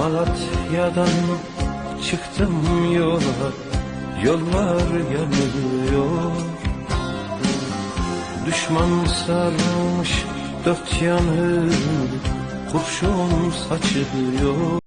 Malatya'dan çıktım yola Yollar yanıyor Düşman sarmış dört yanı Kurşun saçılıyor.